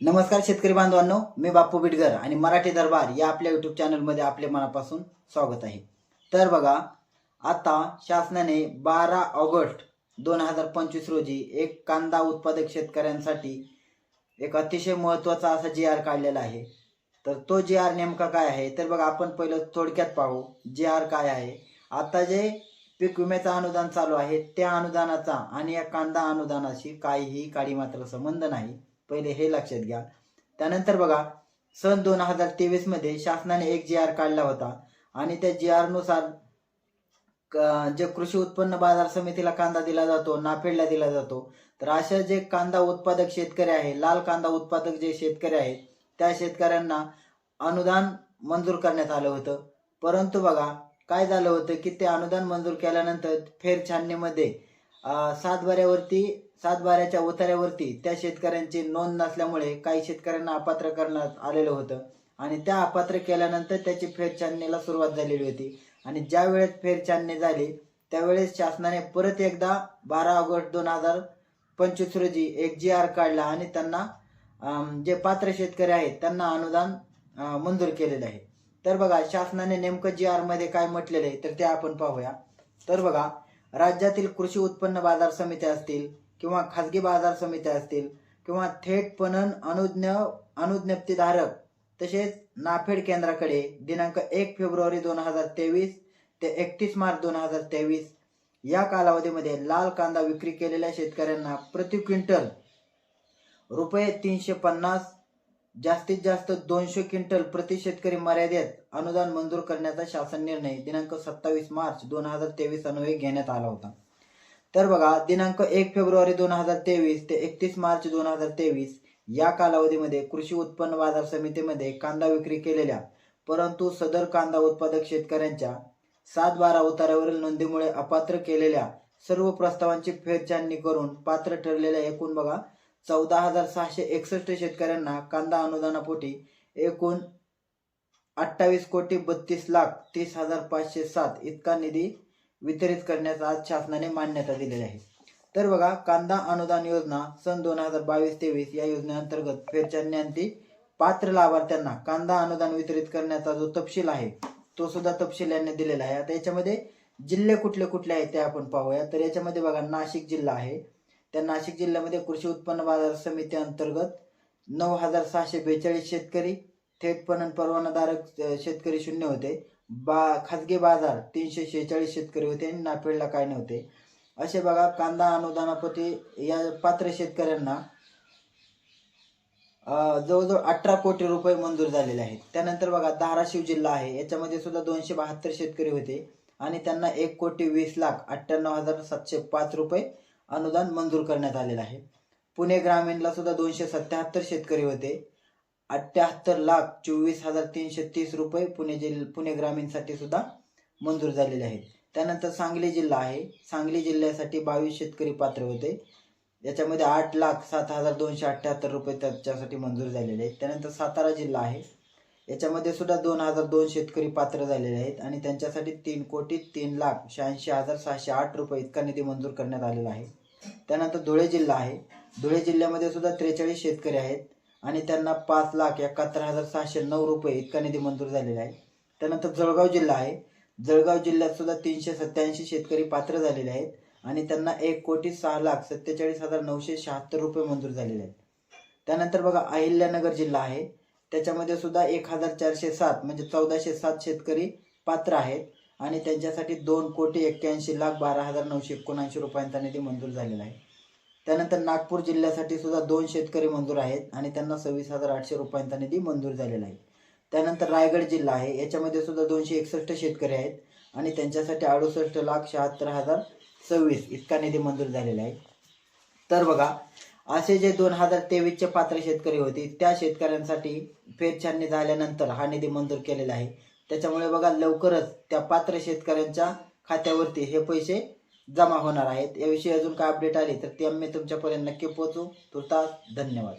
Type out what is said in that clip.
नमस्कार शेतकरी बांधवांनो मी बापू बिडगर आणि मराठी दरबार या आपल्या युट्यूब चॅनलमध्ये आपले मनापासून स्वागत आहे. तर बघा आता शासनाने बारा ऑगस्ट दोन हजार पंचवीस रोजी एक कांदा उत्पादक शेतकऱ्यांसाठी एक अतिशय महत्त्वाचा असा जी आर काढलेला आहे. तर तो जी आर नेमका काय आहे? तर बघा आपण पहिलं थोडक्यात पाहू. जी आर काय आहे? आता जे पीक विम्याचं अनुदान चालू आहे त्या अनुदानाचा आणि या कांदा अनुदानाशी काहीही काळी मात्र संबंध नाही. पहिले हे लक्षात घ्या. त्यानंतर बघा सन दोन हजार तेवीसमध्ये शासनाने एक जी आर काढला होता. आणि त्या जी आरनुसार जे कृषी उत्पन्न बाजार समितीला कांदा दिला जातो नाफेडला दिला जातो तर अशा जे कांदा उत्पादक शेतकरी आहे लाल कांदा उत्पादक जे शेतकरी आहेत त्या शेतकऱ्यांना अनुदान मंजूर करण्यात आलं होतं. परंतु बघा काय झालं होतं की ते अनुदान मंजूर केल्यानंतर फेरछाननीमध्ये छाननीमध्ये सातबाऱ्यावरती सातबाऱ्याच्या उतार्यावरती त्या शेतकऱ्यांची नोंद नसल्यामुळे काही शेतकऱ्यांना अपात्र करण्यात आलेलं होतं. आणि त्या अपात्र केल्यानंतर त्याची फेरछाननीला सुरुवात झालेली होती. आणि ज्या वेळेस फेरछाननी झाली त्यावेळेस शासनाने परत एकदा बारा ऑगस्ट दोन हजार पंचवीस रोजी एक जी आर काढला आणि त्यांना जे पात्र शेतकरी आहेत त्यांना अनुदान मंजूर केलेलं आहे. तर बघा शासनाने नेमकं जी आरमध्ये काय म्हटलेलं आहे तर ते आपण पाहूया. तर बघा राज्यातील कृषी उत्पन्न बाजार समित्या असतील किंवा खाजगी बाजार समित्या असतील किंवा थेट पणन अनुज्ञ अनुज्ञप्तीधारक तसेच नाफेड केंद्राकडे दिनांक एक फेब्रुवारी दोन हजार तेवीस ते एकतीस मार्च दोन हजार तेवीस या कालावधीमध्ये लाल कांदा विक्री केलेल्या शेतकऱ्यांना प्रति क्विंटल रुपये तीनशे पन्नास जास्तीत जास्त दोनशे क्विंटल प्रति शेतकरी मर्यादेत अनुदान मंजूर करण्याचा शासन निर्णय दिनांक सत्तावीस मार्च दोन हजार तेवीस अन्वये घेण्यात आला होता. तर बघा दिनांक एक फेब्रुवारी दोन हजार तेवीस ते एकतीस मार्च दोन हजार तेवीस या कालावधीमध्ये कृषी उत्पन्न बाजार समितीमध्ये कांदा विक्री केलेल्या परंतु सदर कांदा उत्पादक शेतकऱ्यांच्या सात बारा उतारावरील नोंदीमुळे अपात्र केलेल्या सर्व प्रस्तावांची फेरछाननी करून पात्र ठरलेल्या एकूण बघा चौदा हजार सहाशे एकसष्ट शेतकऱ्यांना कांदा अनुदानापोटी एकूण अठ्ठावीस कोटी बत्तीस लाख तीस हजार पाचशे सात इतका निधी वितरित करण्याचा आज शासनाने मान्यता दिलेली आहे. तर बघा कांदा अनुदान योजना सन दोन हजार बावीस तेवीस या योजनेअंतर्गत फेरछाननी पात्र लाभार्थ्यांना कांदा अनुदान वितरित करण्याचा जो तपशील आहे तो सुद्धा तपशील यांनी दिलेला आहे. आता याच्यामध्ये जिल्हे कुठले कुठले आहेत ते आपण पाहूया. तर याच्यामध्ये बघा नाशिक जिल्हा आहे. त्या नाशिक जिल्ह्यामध्ये कृषी उत्पन्न बाजार समिती अंतर्गत नऊ हजार सहाशे बेचाळीस शेतकरी थेट पणन परवानाधारक शेतकरी शून्य होते. बा खाजगी बाजार तीनशे शेहेचाळीस शेतकरी होते आणि नाफेडला काय नव्हते. असे बघा कांदा अनुदानापोटी या पात्र शेतकऱ्यांना जवळजवळ अठरा कोटी रुपये मंजूर झालेले आहेत. त्यानंतर बघा धाराशिव जिल्हा आहे. याच्यामध्ये सुद्धा दोनशे बहात्तर शेतकरी होते आणि त्यांना एक कोटी वीस लाख अठ्ठ्याण्णव हजार सातशे पाच रुपये अनुदान मंजूर करण्यात आलेलं आहे. पुणे ग्रामीणला सुद्धा दोनशे सत्याहत्तर शेतकरी होते. अठ्ठ्याहत्तर लाख चोवीस हजार तीनशे तीस रुपये पुणे जिल्ह पुणे ग्रामीणसाठी सुद्धा मंजूर झालेले आहेत. त्यानंतर सांगली जिल्हा आहे. सांगली जिल्ह्यासाठी बावीस शेतकरी पात्र होते. याच्यामध्ये आठ लाख सात हजार दोनशे अठ्ठ्याहत्तर रुपये त्याच्यासाठी मंजूर झालेले आहेत. त्यानंतर सातारा जिल्हा आहे. याच्यामध्ये सुद्धा दोन हजार दोन शेतकरी पात्र झालेले आहेत आणि त्यांच्यासाठी तीन कोटी तीन लाख शहाऐंशी हजार सहाशे आठ रुपये इतका निधी मंजूर करण्यात आलेला आहे. त्यानंतर धुळे जिल्हा आहे. धुळे जिल्ह्यामध्ये सुद्धा त्रेचाळीस शेतकरी आहेत. आणि त्यांना पाच लाख एकाहत्तर हजार सहाशे नऊ रुपये इतका निधी मंजूर झालेला आहे. त्यानंतर जळगाव जिल्हा आहे. जळगाव जिल्ह्यात सुद्धा तीनशे सत्याऐंशी शेतकरी पात्र झालेले आहेत आणि त्यांना एक कोटी सहा लाख सत्तेचाळीस हजार नऊशे शहात्तर रुपये मंजूर झालेले आहेत. त्यानंतर बघा अहिल्यानगर जिल्हा आहे. त्याच्यामध्ये सुद्धा एक हजार चारशे सात म्हणजे चौदाशे सात शेतकरी पात्र आहेत आणि त्यांच्यासाठी दोन कोटी एक्क्याऐंशी लाख बारा हजार नऊशे एकोणऐंशी रुपयांचा निधी मंजूर झालेला आहे. त्यानंतर नागपूर जिल्ह्यासाठी सुद्धा दोन शेतकरी मंजूर आहेत आणि त्यांना सव्वीस हजार आठशे रुपयांचा निधी मंजूर झालेला आहे. त्यानंतर रायगड जिल्हा आहे याच्यामध्ये सुद्धा दोनशे एकसष्ट शेतकरी आहेत आणि त्यांच्यासाठी अडुसष्ट लाख शहात्तर हजार सव्वीस इतका निधी मंजूर झालेला आहे. तर बघा असे जे दोन हजार तेवीसचे पात्र शेतकरी होते त्या शेतकऱ्यांसाठी फेरछाननी झाल्यानंतर हा निधी मंजूर केलेला आहे. त्याच्यामुळे बघा लवकरच त्या पात्र शेतकऱ्यांच्या खात्यावरती हे पैसे जमा होणार आहेत. याविषयी अजून काय अपडेट आली तर ते आम्ही तुमच्यापर्यंत नक्की पोहोचू. तुर्तास धन्यवाद.